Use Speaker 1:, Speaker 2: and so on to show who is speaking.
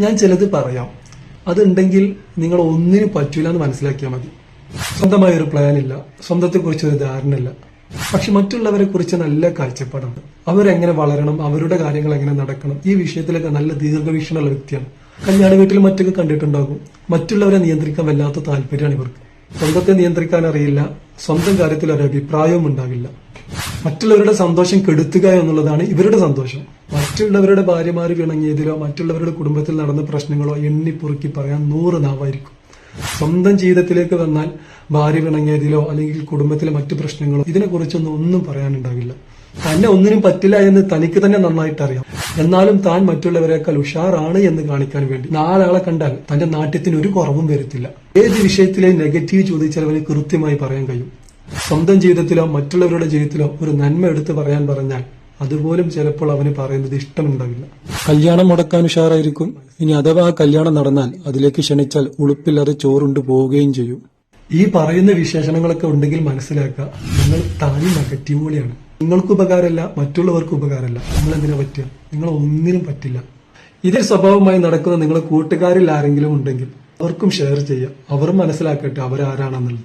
Speaker 1: ഞാൻ ചിലത് പറയാം. അതുണ്ടെങ്കിൽ നിങ്ങൾ ഒന്നിനും പറ്റൂല എന്ന് മനസ്സിലാക്കിയാൽ മതി. സ്വന്തമായ ഒരു പ്ലാൻ ഇല്ല. സ്വന്തത്തെക്കുറിച്ച് ഒരു ധാരണ ഇല്ല പക്ഷെ മറ്റുള്ളവരെ കുറിച്ച് നല്ല കാഴ്ചപ്പാടാണ്. അവരെങ്ങനെ വളരണം അവരുടെ കാര്യങ്ങൾ എങ്ങനെ നടക്കണം ഈ വിഷയത്തിലൊക്കെ നല്ല ദീർഘവീക്ഷണമുള്ള വ്യക്തിയാണ്. കല്യാണ വീട്ടിൽ മറ്റൊക്കെ കണ്ടിട്ടുണ്ടാകും. മറ്റുള്ളവരെ നിയന്ത്രിക്കാൻ വല്ലാത്ത താല്പര്യമാണ് ഇവർക്ക്. സ്വന്തത്തെ നിയന്ത്രിക്കാൻ അറിയില്ല. സ്വന്തം കാര്യത്തിൽ ഒരു അഭിപ്രായവും ഉണ്ടാവില്ല. മറ്റുള്ളവരുടെ സന്തോഷം കെടുത്തുക എന്നുള്ളതാണ് ഇവരുടെ സന്തോഷം. മറ്റുള്ളവരുടെ ഭാര്യമാർ പിണങ്ങിയതിലോ മറ്റുള്ളവരുടെ കുടുംബത്തിൽ നടന്ന പ്രശ്നങ്ങളോ എണ്ണിപ്പുറുക്കി പറയാൻ നൂറ് നാവായിരിക്കും. സ്വന്തം ജീവിതത്തിലേക്ക് വന്നാൽ ഭാര്യ പിണങ്ങിയതിലോ അല്ലെങ്കിൽ കുടുംബത്തിലെ മറ്റു പ്രശ്നങ്ങളോ ഇതിനെക്കുറിച്ചൊന്നും ഒന്നും പറയാനുണ്ടാവില്ല. തന്നെ ഒന്നിനും പറ്റില്ല എന്ന് തനിക്ക് തന്നെ നന്നായിട്ട് അറിയാം എന്നാലും താൻ മറ്റുള്ളവരെക്കാൾ ഉഷാറാണ് എന്ന് കാണിക്കാൻ വേണ്ടി നാലാളെ കണ്ടാൽ തന്റെ നാട്യത്തിന് ഒരു കുറവും വരുത്തില്ല. ഏത് വിഷയത്തിലെ നെഗറ്റീവ് ചോദിച്ചാൽ അവന് കൃത്യമായി പറയാൻ കഴിയും. സ്വന്തം ജീവിതത്തിലോ മറ്റുള്ളവരുടെ ജീവിതത്തിലോ ഒരു നന്മ എടുത്തു പറയാൻ പറഞ്ഞാൽ അതുപോലും ചിലപ്പോൾ അവന് പറയുന്നത് ഇഷ്ടമുണ്ടാവില്ല. കല്യാണം മുടക്കാൻ ഉഷാറായിരിക്കും. ഇനി അഥവാ ആ കല്യാണം നടന്നാൽ അതിലേക്ക് ക്ഷണിച്ചാൽ ഉളുപ്പില്ലാതെ ചോറുണ്ട് പോവുകയും ചെയ്യും. ഈ പറയുന്ന വിശേഷണങ്ങളൊക്കെ ഉണ്ടെങ്കിൽ മനസ്സിലാക്കുക. നിങ്ങൾ താനും നെഗറ്റീവ് പോലെയാണ് നിങ്ങൾക്ക് ഉപകാരമല്ല മറ്റുള്ളവർക്ക് ഉപകാരമല്ല. നിങ്ങൾ എന്തിനാ പറ്റുക? നിങ്ങൾ ഒന്നിനും പറ്റില്ല. ഇതിൽ സ്വഭാവമായി നടക്കുന്ന നിങ്ങളുടെ കൂട്ടുകാരിൽ ആരെങ്കിലും ഉണ്ടെങ്കിൽ അവർക്കും ഷെയർ ചെയ്യുക. അവർ മനസ്സിലാക്കട്ടെ അവരാരാണെന്നുള്ളത്.